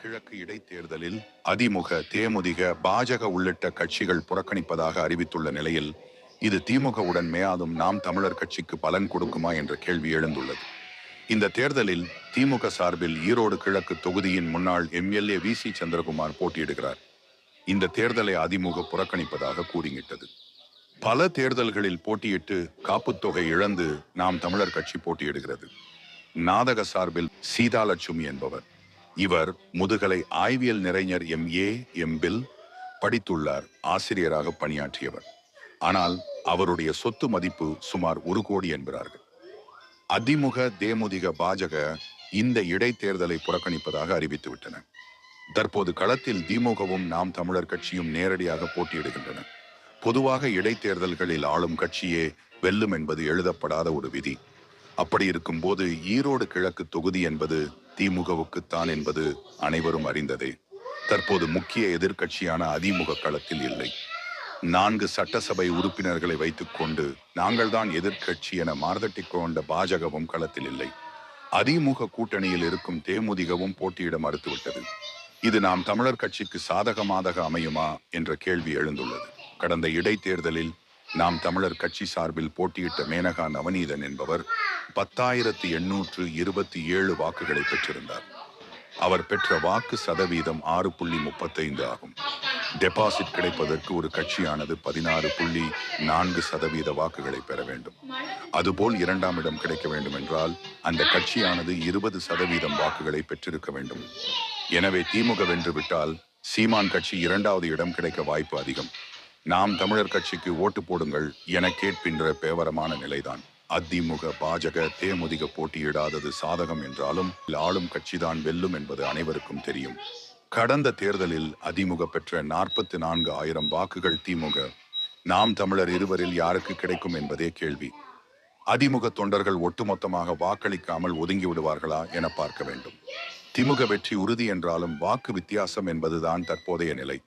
கிழக்கு இடைத்தேர்தலில் அதிமுக தேமுதிக பாஜக உள்ளிட்ட கட்சிகள் புறக்கணிப்பதாக அறிவித்துள்ள நிலையில் இது திமுகவுடன் மேயாதும் நாம் தமிழர் கட்சிக்கு பலன் கொடுக்குமா என்ற கேள்வி எழுந்துள்ளது. இந்த தேர்தலில் திமுக சார்பில் ஈரோடு கிழக்கு தொகுதியின் முன்னாள் எம்எல்ஏ வி சி சந்திரகுமார் போட்டியிடுகிறார். இந்த தேர்தலை அதிமுக புறக்கணிப்பதாக கூறிவிட்டது பல தேர்தல்களில் போட்டியிட்டு காப்புத்தொகை இழந்து நாம் தமிழர் கட்சி போட்டியிடுகிறது. நாதக சார்பில் சீதாலட்சுமி என்பவர். இவர் முதுகலை ஆய்வியல் நிறைஞர் எம். ஏ. எம். பில் படித்துள்ளார். ஆசிரியராக பணியாற்றியவர். ஆனால் அவருடைய சொத்து மதிப்பு சுமார் ஒரு கோடி என்கிறார்கள் அதிமுக தேமுதிக பாஜக இந்த இடைத்தேர்தலை புறக்கணிப்பதாக அறிவித்துவிட்டன. தற்போது களத்தில் திமுகவும் நாம் தமிழர் கட்சியும் நேரடியாக போட்டியிடுகின்றன. பொதுவாக இடைத்தேர்தல்களில் ஆளும் கட்சியே வெல்லும் என்பது எழுதப்படாத ஒரு விதி. அப்படி இருக்கும்போது ஈரோடு கிழக்கு தொகுதி என்பது திமுகவுக்குத்தான் என்பது அனைவரும் அறிந்ததே. தற்போது முக்கிய எதிர்க்கட்சியான அதிமுக களத்தில் இல்லை. நான்கு சட்டசபை உறுப்பினர்களை வைத்துக் கொண்டு நாங்கள்தான் எதிர்க்கட்சி என மார்தட்டிக் கொண்ட பாஜகவும் களத்தில் இல்லை. அதிமுக கூட்டணியில் இருக்கும் தேமுதிகவும் போட்டியிட மறுத்துவிட்டது. இது நாம் தமிழர் கட்சிக்கு சாதகமாதக அமையுமா என்ற கேள்வி எழுந்துள்ளது. கடந்த இடைத்தேர்தலில் நாம் தமிழர் கட்சி சார்பில் போட்டியிட்ட மேனகா நவநீதன் என்பவர் பத்தாயிரத்து எண்ணூற்று இருபத்தி ஏழு வாக்குகளை பெற்றிருந்தார். அவர் பெற்ற வாக்கு சதவீதம் ஆறு புள்ளி முப்பத்தைந்து ஆகும். டெபாசிட் கிடைப்பதற்கு ஒரு கட்சியானது பதினாறு புள்ளி நான்கு சதவீத வாக்குகளை பெற வேண்டும். அதுபோல் இரண்டாம் இடம் கிடைக்க வேண்டும் என்றால் அந்த கட்சியானது இருபது சதவீதம் வாக்குகளை பெற்றிருக்க வேண்டும். எனவே திமுக வென்றுவிட்டால் சீமான் கட்சி இரண்டாவது இடம் கிடைக்க வாய்ப்பு அதிகம். நாம் தமிழர் கட்சிக்கு ஓட்டு போடுங்கள் என கேட்கின்ற பேவரமான நிலைதான். அதிமுக பாஜக தேமுதிக போட்டியிடாதது சாதகம் என்றாலும் ஆளும் கட்சிதான் வெல்லும் என்பது அனைவருக்கும் தெரியும். கடந்த தேர்தலில் அதிமுக பெற்ற நாற்பத்தி நான்கு ஆயிரம் வாக்குகள் திமுக. நாம் தமிழர் இருவரில் யாருக்கு கிடைக்கும் என்பதே கேள்வி. அதிமுக தொண்டர்கள் ஒட்டுமொத்தமாக வாக்களிக்காமல் ஒதுங்கி விடுவார்களா என பார்க்க வேண்டும். திமுக வெற்றி உறுதி என்றாலும் வாக்கு வித்தியாசம் என்பதுதான் தற்போதைய நிலை.